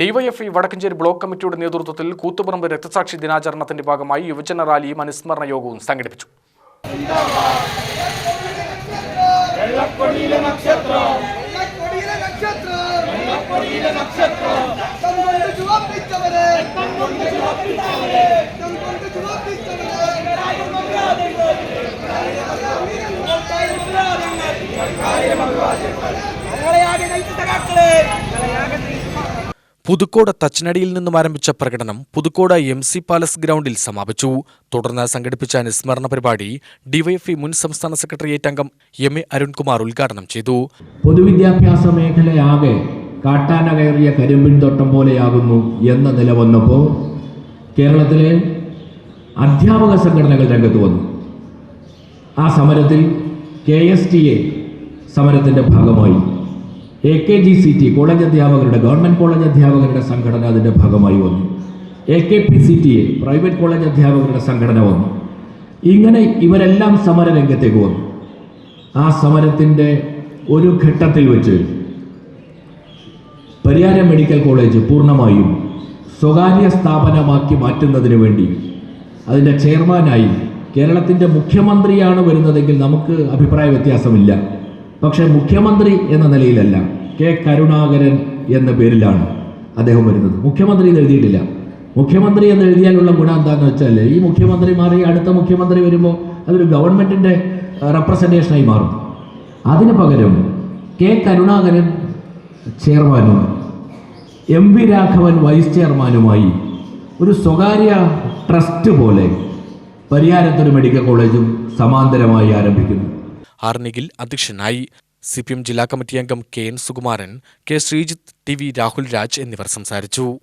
DYFI Vadakkanchery block കമ്മിറ്റിയുടെ നേതൃത്വത്തിൽ കൂത്തുപറമ്പ് രക്തസാക്ഷി ദിനാചരണത്തിന്റെ ഭാഗമായി യുവജന റാലിയും അനുസ്മരണ യോഗവും സംഘടിപ്പിച്ചു. പുതുക്കോട് തച്ചനടിയിൽ നിന്നും ആരംഭിച്ച പ്രകടനം പുതുക്കോട് എം സി പാലസ് ഗ്രൗണ്ടിൽ സമാപിച്ചു. തുടർന്ന് സംഘടിപ്പിച്ച അനുസ്മരണ പരിപാടി ഡിവൈഎഫ്ഇ മുൻ സംസ്ഥാന സെക്രട്ടേറിയറ്റ് അംഗം എം എ അരുൺകുമാർ ഉദ്ഘാടനം ചെയ്തു. പൊതുവിദ്യാഭ്യാസ മേഖലയാകെ കാട്ടാന കയറിയ കരിമ്പിൻ തോട്ടം പോലെയാകുന്നു എന്ന നില വന്നപ്പോൾ കേരളത്തിലെ അധ്യാപക സംഘടനകൾ രംഗത്ത് വന്നു. ആ സമരത്തിൽ കെ എസ് ടി എ സമരത്തിന്റെ ഭാഗമായി. A K G C T college അധ്യാപകരുടെ ഗവൺമെന്റ് കോളേജ് അധ്യാപകരുടെ സംഘടന അതിന്റെ ഭാഗമായി വന്നു. A K P C T A private college അധ്യാപകരുടെ സംഘടന വന്നു. ഇങ്ങനെ ഇവരെല്ലാം സമര രംഗത്തേക്ക് വന്നു. ആ സമരത്തിന്റെ ഒരു ഘട്ടത്തിൽ വെച്ച് പരിയാരം മെഡിക്കൽ കോളേജ് പൂർണമായും സ്വകാര്യ സ്ഥാപനമാക്കി മാറ്റുന്നതിന് വേണ്ടി അതിന്റെ ചെയർമാനായി കേരളത്തിന്റെ മുഖ്യമന്ത്രിയാണ് വരുന്നതെങ്കിൽ നമുക്ക് അഭിപ്രായ വ്യത്യാസമില്ല. പക്ഷേ മുഖ്യമന്ത്രി എന്ന നിലയിലല്ല. കെ കരുണാകരൻ എന്ന പേരിലാണ് അദ്ദേഹം വരുന്നത്. മുഖ്യമന്ത്രി എന്ന് എഴുതിയിട്ടില്ല. മുഖ്യമന്ത്രി എന്ന് എഴുതിയാലുള്ള ഗുണം എന്താണെന്ന് വെച്ചാൽ ഈ മുഖ്യമന്ത്രി മാറി അടുത്ത മുഖ്യമന്ത്രി വരുമ്പോൾ അതൊരു ഗവൺമെന്റിന്റെ റെപ്രസെന്റേഷനായി മാറും. അതിന് പകരം കെ കരുണാകരൻ ചെയർമാനും എം വി രാഘവൻ വൈസ് ചെയർമാനുമായി ഒരു സ്വകാര്യ ട്രസ്റ്റ് പോലെ പരിയാരത്തൊരു മെഡിക്കൽ കോളേജും സമാന്തരമായി ആരംഭിക്കുന്നു. ആർ അധ്യക്ഷനായി. സി പി എം ജില്ലാ കമ്മിറ്റി അംഗം K N Sukumaran K Sreejith T V Rahul Raj എന്നിവർ സംസാരിച്ചു.